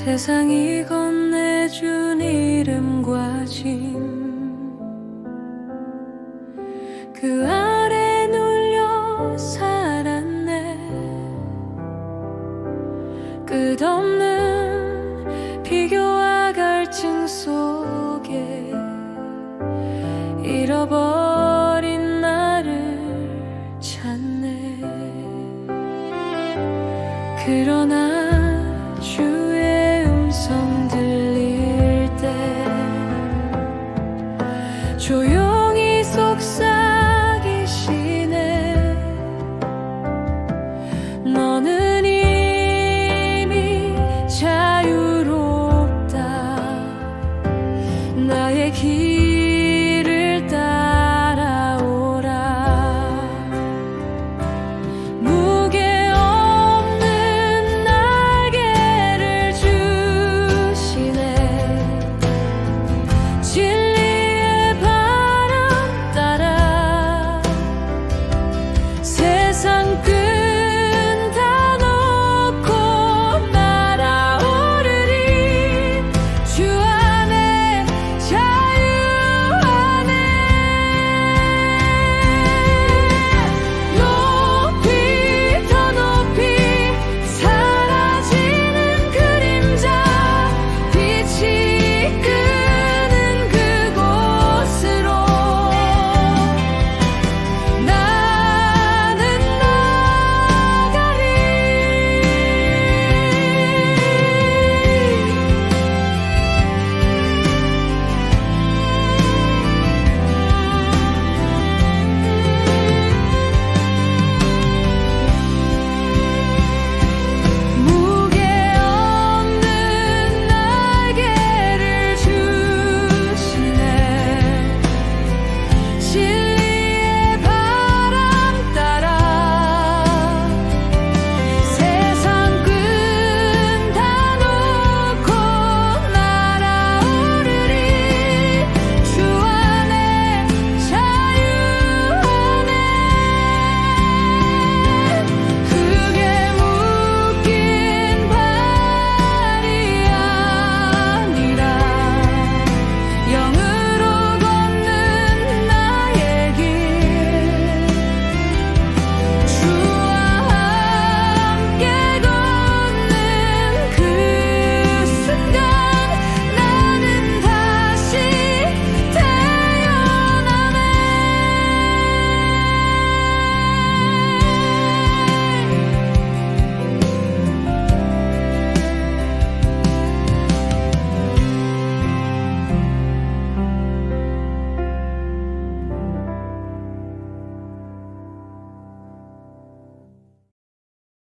세상이 건네준 이름과 짐그 아래 눌려 살았네. 끝없는 비교와 갈증 속에 잃어버린 조용히 속삭이시네. 너는 이미 자유롭다. 나의